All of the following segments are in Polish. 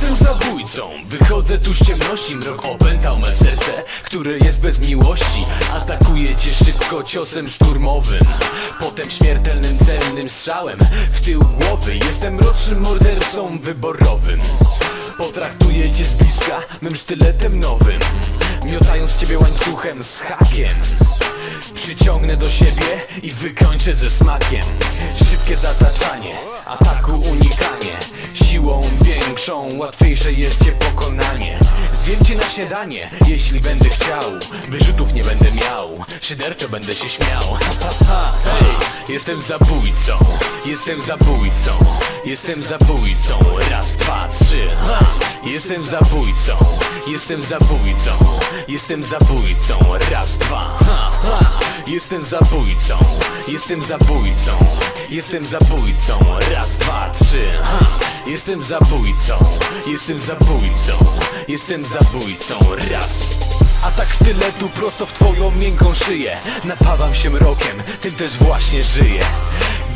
zabójcą. Wychodzę tu z ciemności, mrok opętał me serce Które jest bez miłości. Atakuje cię szybko ciosem szturmowym. Potem śmiertelnym celnym strzałem W tył głowy. Jestem rocznym mordercą wyborowym. Potraktuję cię z bliska mym sztyletem nowym. Miotając ciebie łańcuchem z hakiem. Przyciągnę do siebie i wykończę ze smakiem. Szybkie zataczanie, większą, łatwiejsze jest cię pokonanie Zjem cię na śniadanie, jeśli będę chciał Wyrzutów nie będę miał, szyderczo będę się śmiał Hej, jestem zabójcą, jestem zabójcą Jestem zabójcą, raz, dwa, trzy ha! Jestem zabójcą, jestem zabójcą Jestem zabójcą, raz, dwa ha, ha. Jestem zabójcą, jestem zabójcą Jestem zabójcą, raz, dwa, trzy ha. Jestem zabójcą, jestem zabójcą Jestem zabójcą, raz. Atak sztyletu prosto w twoją miękką szyję. Napawam się mrokiem, tym też właśnie żyję.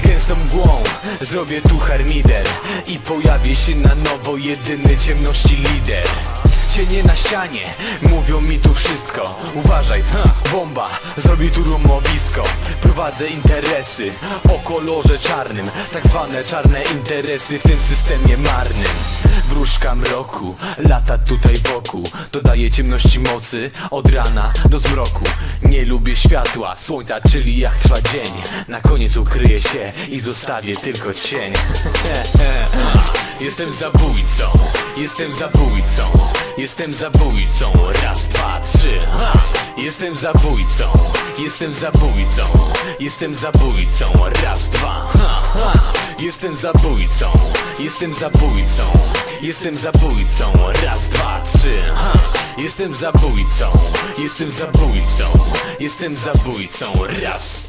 Gęstą mgłą zrobię tu harmider I pojawi się na nowo jedyny ciemności lider Cienie na ścianie, mówią mi tu wszystko. Uważaj, ha, bomba, zrobi tu rumowisko. Prowadzę interesy o kolorze czarnym. Tak zwane czarne interesy w tym systemie marnym. Wróżka mroku, lata tutaj wokół. Dodaje ciemności mocy od rana do zmroku. Nie lubię światła, słońca, czyli jak trwa dzień. Na koniec ukryję się i zostawię tylko cień. Jestem zabójcą, jestem zabójcą Jestem zabójcą, raz, dwa, trzy ha! Jestem zabójcą, jestem zabójcą. Jestem zabójcą, raz, dwa ha, ha! Jestem zabójcą, jestem zabójcą. Jestem zabójcą, raz, dwa, trzy ha! Jestem zabójcą, jestem zabójcą. Jestem zabójcą, raz